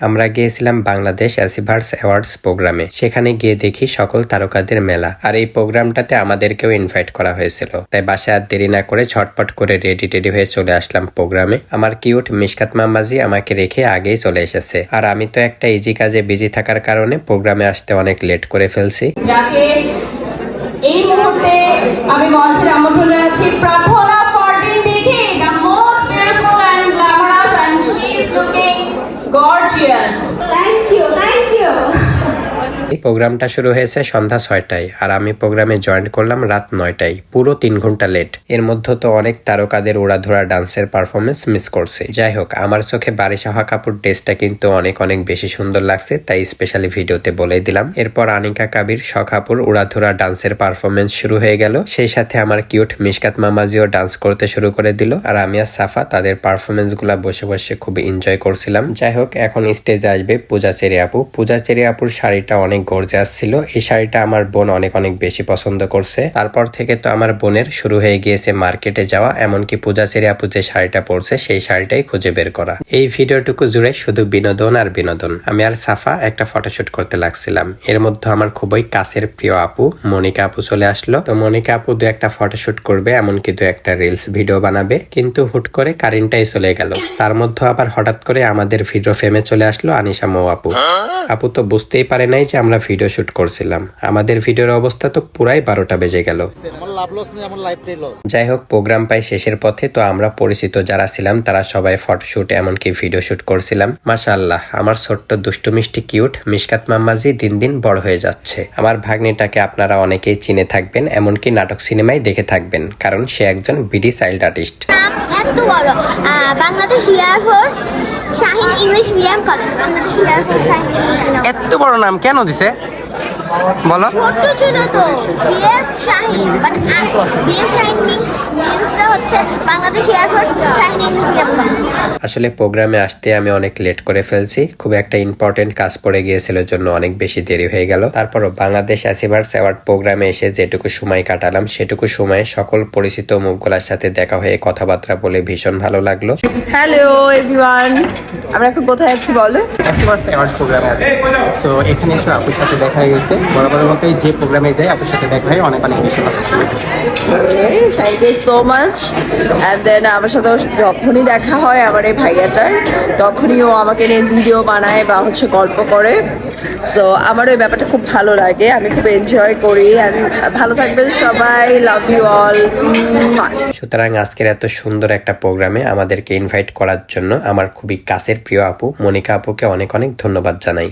আমরা গিয়েছিলাম বাংলাদেশ অ্যাসিভার্স অ্যাওয়ার্ডস প্রোগ্রামে। সেখানে গিয়ে দেখি সকল তারকাদের মেলা। আর এই প্রোগ্রামটাতে আমাদেরকেও ইনভাইট করা হয়েছিল। তাই বাসায় আর দেরি না করে ঝটপট করে রেডি টেডি হয়ে চলে আসলাম প্রোগ্রামে। আমার কিউট মিশকাত মামাজি আমাকে রেখে আগেই চলে এসেছে। আর আমি তো একটা ইজি কাজে বিজি থাকার কারণে প্রোগ্রামে আসতে অনেক লেট করে ফেলছি। এই মুহূর্তে আমি প্রোগ্রামটা শুরু হয়েছে সন্ধ্যা ছয়টায় আর আমি প্রোগ্রামে জয়েন করলাম রাত নয়টায়। পুরো তিন ঘণ্টা লেট এর মধ্যে তো অনেক তারকাদের উড়াধুরা ডান্সের পারফরমেন্স মিস করছে। যাই হোক, আমার চোখে বারিশাহা কাপুর ড্রেসটা কিন্তু অনেক অনেক বেশি সুন্দর লাগছে, তাই স্পেশালি ভিডিওতে বলে দিলাম। এরপর আনিকা কাবির শখাপুর উড়াধুরা ডান্সের পারফরমেন্স শুরু হয়ে গেল। সেই সাথে আমার কিউট মিশকাত মামাজিও ডান্স করতে শুরু করে দিল আর আমি আর সাফা তাদের পারফরমেন্সগুলা বসে বসে খুব এনজয় করছিলাম। যাই হোক, এখন স্টেজে আসবে পূজা চেরি আপু পূজা চেরি আপুর শাড়িটা অনেক গর্জাস ছিল। এই শাড়িটা আমার বোন অনেক অনেক বেশি পছন্দ করছে। তারপর থেকে তো আমার বোনের শুরু হয়ে গিয়েছে মার্কেটে যাওয়া এমনকি পূজা চেরি আপু যে শাড়িটা পরছে সেই শাড়িটাই খুঁজে বের করা। এই ভিডিওটুকু জুড়ে শুধু বিনোদন আর বিনোদন। আমি আর সাফা একটা ফটোশুট করতে লাগছিলাম। এর মধ্যে আমার খুবই কাছের প্রিয় আপু মনিকা আপু চলে আসলো। তো মনিকা আপু দু একটা ফটোশুট করবে এমনকি দু একটা রিলস ভিডিও বানাবে। কিন্তু হুট করে কারেন্টটাই চলে গেল। তার মধ্যে আবার হঠাৎ করে আমাদের ভিডিও ফ্রেমে চলে আসলো আনিশা মৌ আপু। আপু তো বুঝতেই পারে নাই যে আমরা ভিডিও শুট করছিলাম। আমাদের ভিডিওর অবস্থা তো পুরাই বারোটা বেজে গেল। যাই হোক প্রোগ্রাম পাই শেষের পথে তো আমরা পরিচিত যারা ছিলাম তারা সবাই ফটোশুট এমনকি ভিডিও শুট করছিলাম। মাশাআল্লাহ আমার ছোট্ট দুষ্টু মিষ্টি কিউট মিশকাত মাম্মাজি দিন দিন বড় হয়ে যাচ্ছে। আমার ভাগ্নিটাকে আপনারা অনেকেই চিনে থাকবেন এমনকি নাটক সিনেমায় দেখে থাকবেন কারণ সে একজন বিডি চাইল্ড আর্টিস্ট নাম এত বড়? Bangladesh air force Shaheen English medium college air force Shaheen English medium এত বড় নাম কেন দিছে? বলো। ছোট ছিল তো BF Shaheen but BF Shaheen means মিন্সটা হচ্ছে Bangladesh air force Shaheen English medium college আসলে প্রোগ্রামে আসতে আমি অনেক লেট করে ফেলছি। খুব একটা ইম্পর্টেন্ট কাজ পড়ে গিয়েছিল জন্য অনেক বেশি দেরি হয়ে গেল। তারপরও বাংলাদেশ অ্যাচিভার্স অ্যাওয়ার্ড প্রোগ্রামে এসে যেটুকু সময় কাটালাম সেটুকু সময়ে সকল পরিচিত মুখগুলোর সাথে দেখা হয়ে কথাবার্তা বলে ভীষণ ভালো লাগল। হ্যালো এভরিওয়ান আমরা এখন কোথায় আছি বলো? কাস্টমার্স অ্যাওয়ার্ড প্রোগ্রামে আছে। সো এখানে এসে আপুর সাথে দেখা হয়ে গেছে। বরাবরের মতোই যে প্রোগ্রামে যাই আপুর সাথে দেখা হয় অনেক অনেক বেশি ভালো thank you so much and then আমার সাথে যখনই দেখা হয় এই ভাইয়াটার। তখনই ও আমাকে নিয়ে ভিডিও বানায় বা হচ্ছে গল্প করে। সো আমার ওই ব্যাপারটা খুব ভালো লাগে। আমি খুব এনজয় করি। অ্যান্ড ভালো থাকবেন সবাই। লাভ ইউ অল সুতরাং আজকের এত সুন্দর একটা প্রোগ্রামে আমাদেরকে ইনভাইট করার জন্য আমার খুবই কাছের প্রিয় আপু, মনিকা আপুকে অনেক অনেক ধন্যবাদ জানাই।